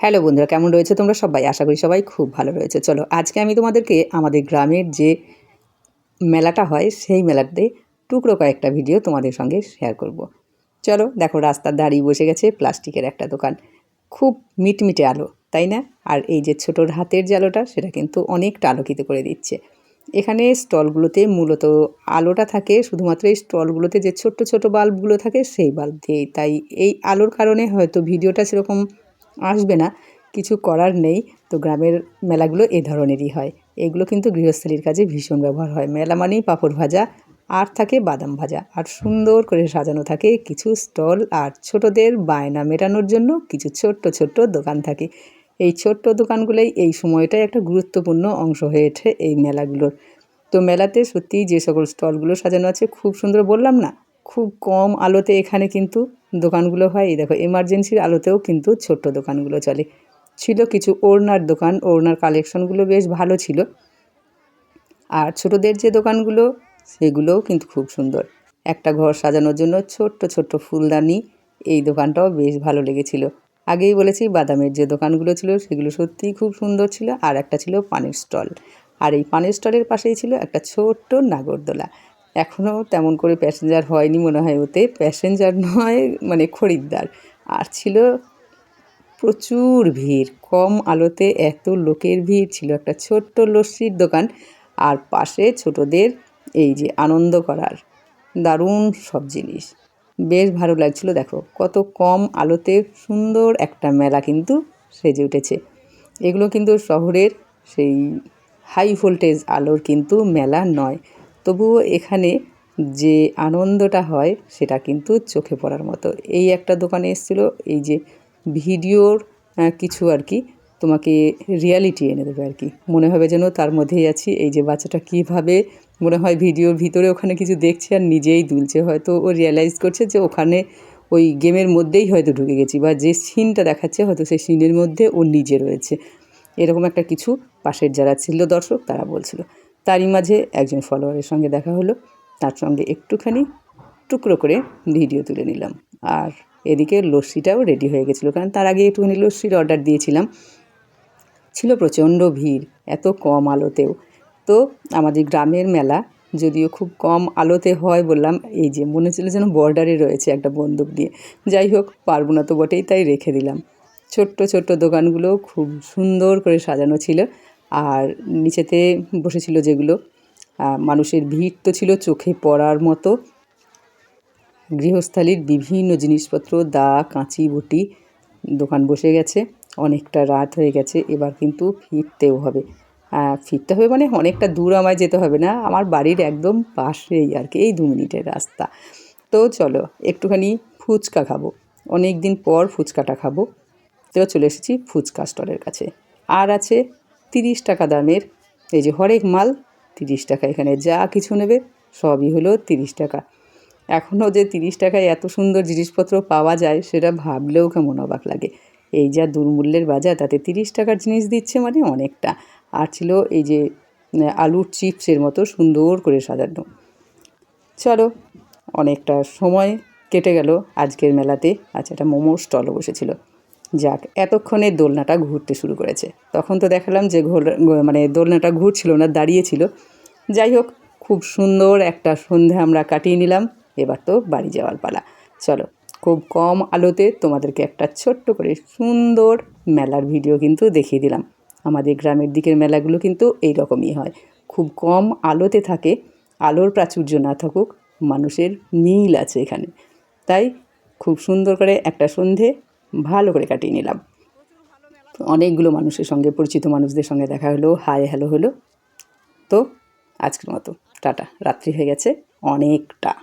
Hello বন্ধুরা, কেমন রয়েছে তোমরা সবাই? আশা করি সবাই খুব ভালো রয়েছে। চলো, আজকে আমি তোমাদেরকে আমাদের গ্রামের যে মেলাটা হয়, সেই মেলাতে টুকরো কয়েকটা ভিডিও তোমাদের সঙ্গে শেয়ার করব। চলো, দেখো রাস্তার দাঁড়িয়ে বসে গেছে প্লাস্টিকের একটা দোকান। খুব মিটমিটে আলো, তাই না? আর এই যে ছোটোর হাতের যে আলোটা, সেটা কিন্তু অনেকটা আলোকিত করে দিচ্ছে। এখানে স্টলগুলোতে মূলত আলোটা থাকে, শুধুমাত্র এই স্টলগুলোতে যে ছোট্ট ছোট বাল্বগুলো থাকে, সেই বাল্ব দিয়েই। তাই এই আলোর কারণে হয়তো ভিডিওটা সেরকম আসবে না। কিছু করার নেই। তো গ্রামের মেলাগুলো এ ধরনেরই হয়। এগুলো কিন্তু গৃহস্থলীর কাজে ভীষণ ব্যবহার হয়। মেলা মানেই পাঁপড় ভাজা, আর থাকে বাদাম ভাজা। আর সুন্দর করে সাজানো থাকে। কিছু স্টল আর ছোটদের বায়না মেটানোর জন্য কিছু ছোট্ট ছোট্ট দোকান থাকে। এই ছোট্ট দোকানগুলোই এই সময়টাই একটা গুরুত্বপূর্ণ অংশ হয়ে ওঠে এই মেলাগুলোর। তো মেলাতে সত্যিই যে সকল স্টলগুলো সাজানো আছে, খুব সুন্দর বললাম না? খুব কম আলোতে এখানে কিন্তু দোকানগুলো হয়। এই দেখো এমার্জেন্সির আলোতেও কিন্তু ছোট্ট দোকানগুলো চলে। ছিল কিছু ওড়নার দোকান, ওড়নার কালেকশনগুলো বেশ ভালো ছিল। আর ছোটদের যে দোকানগুলো, সেগুলোও কিন্তু খুব সুন্দর। একটা ঘর সাজানোর জন্য ছোট্ট ছোট্ট ফুলদানি, এই দোকানটাও বেশ ভালো লেগেছিল। আগেই বলেছি, বাদামের যে দোকানগুলো ছিল, সেগুলো সত্যিই খুব সুন্দর ছিল। আর একটা ছিল পানের স্টল। আর এই পানের স্টলের পাশেই ছিল একটা ছোট্ট নাগরদোলা। এখনও তেমন করে প্যাসেঞ্জার হয়নি মনে হয় ওতে। প্যাসেঞ্জার নয় মানে খরিদ্দার। আর ছিল প্রচুর ভিড়। কম আলোতে এত লোকের ভিড় ছিল। একটা ছোট্ট লস্যির দোকান। আর পাশে ছোটদের এই যে আনন্দ করার দারুণ সব জিনিস। বেশ ভালো লাগছিল। দেখো, কত কম আলোতে সুন্দর একটা মেলা কিন্তু সেজে উঠেছে। এগুলো কিন্তু শহরের সেই হাই ভোল্টেজ আলোর কিন্তু মেলা নয়। তবুও এখানে যে আনন্দটা হয়, সেটা কিন্তু চোখে পড়ার মতো। এই একটা দোকানে এসেছিল, এই যে ভিডিওর কিছু আর কি, তোমাকে রিয়ালিটি এনে দেবে আর কি। মনে হবে যেন তার মধ্যেই আছি, এই যে বাচ্চাটা কীভাবে, মনে হয় ভিডিওর ভিতরে ওখানে কিছু দেখছে আর নিজেই দুলছে। হয়তো ও রিয়ালাইজ করছে যে ওখানে ওই গেমের মধ্যেই হয়তো ঢুকে গেছি, বা যে সিনটা দেখাচ্ছে, হয়তো সেই সিনের মধ্যে ও নিজে রয়েছে। এরকম একটা কিছু পাশের যারা ছিল দর্শক, তারা বলছিল। তারই মাঝে একজন ফলোয়ারের সঙ্গে দেখা হলো। তার সঙ্গে একটুখানি টুকরো করে ভিডিও তুলে নিলাম। আর এদিকে লস্যিটাও রেডি হয়ে গেছিল, কারণ তার আগে একটুখানি লস্যির অর্ডার দিয়েছিলাম। ছিল প্রচণ্ড ভিড়, এত কম আলোতেও। তো আমাদের গ্রামের মেলা, যদিও খুব কম আলোতে হয় বললাম, এই যে মনে ছিল যেন বর্ডারে রয়েছে একটা বন্দুক দিয়ে। যাই হোক, পারব না তো বটেই, তাই রেখে দিলাম। ছোট্ট ছোট্ট দোকানগুলো খুব সুন্দর করে সাজানো ছিল। আর নিচেতে বসেছিল যেগুলো মানুষের ভিড় তো ছিল চোখে পড়ার মতো। গৃহস্থালির বিভিন্ন জিনিসপত্র, দা, কাঁচি, বটি, দোকান বসে গেছে, অনেকটা রাত হয়ে গেছে, এবার কিন্তু ফিরতেও হবে। ফিরতে হবে মানে অনেকটা দূর আমায় যেতে হবে না, আমার বাড়ির একদম পাশেই আর কি, এই দু মিনিটের রাস্তা। তো চলো, একটুখানি ফুচকা খাব। অনেক দিন পর ফুচকাটা খাব। তো চলে এসেছি ফুচকা স্টলের কাছে। আর আছে তিরিশ টাকা দামের। এই যে হরেক মাল, তিরিশ টাকা। এখানে যা কিছু নেবে, সবই হলো তিরিশ টাকা। এখনও যে তিরিশ টাকায় এত সুন্দর জিনিসপত্র পাওয়া যায়, সেটা ভাবলেও কেমন অবাক লাগে। এই যা দুর্মূল্যের বাজার, তাতে তিরিশ টাকার জিনিস দিচ্ছে মানে অনেকটা। আর ছিল এই যে আলুর চিপসের মতো সুন্দর করে সাজানো। চলো, অনেকটা সময় কেটে গেল আজকের মেলাতে। আচ্ছা একটা মোমোর স্টলও বসেছিল। যাক, এতক্ষণে দোলনাটা ঘুরতে শুরু করেছে। তখন তো দেখালাম যে ঘোর মানে দোলনাটা ঘুরছিল না, দাঁড়িয়েছিল। যাই হোক, খুব সুন্দর একটা সন্ধে আমরা কাটিয়ে নিলাম। এবার তো বাড়ি যাওয়ার পালা। চলো, খুব কম আলোতে তোমাদেরকে একটা ছোট্ট করে সুন্দর মেলার ভিডিও কিন্তু দেখিয়ে দিলাম। আমাদের গ্রামের দিকের মেলাগুলো কিন্তু এই রকমই হয়। খুব কম আলোতে থাকে, আলোর প্রাচুর্য না থাকুক, মানুষের মিল আছে এখানে। তাই খুব সুন্দর করে একটা সন্ধে ভালো করে কাটিয়ে নিলাম। অনেকগুলো মানুষের সঙ্গে, পরিচিত মানুষদের সঙ্গে দেখা হলো, হাই হ্যালো হলো। তো আজকের মতো, টাটা। রাত্রি হয়ে গেছে, অনেকটা।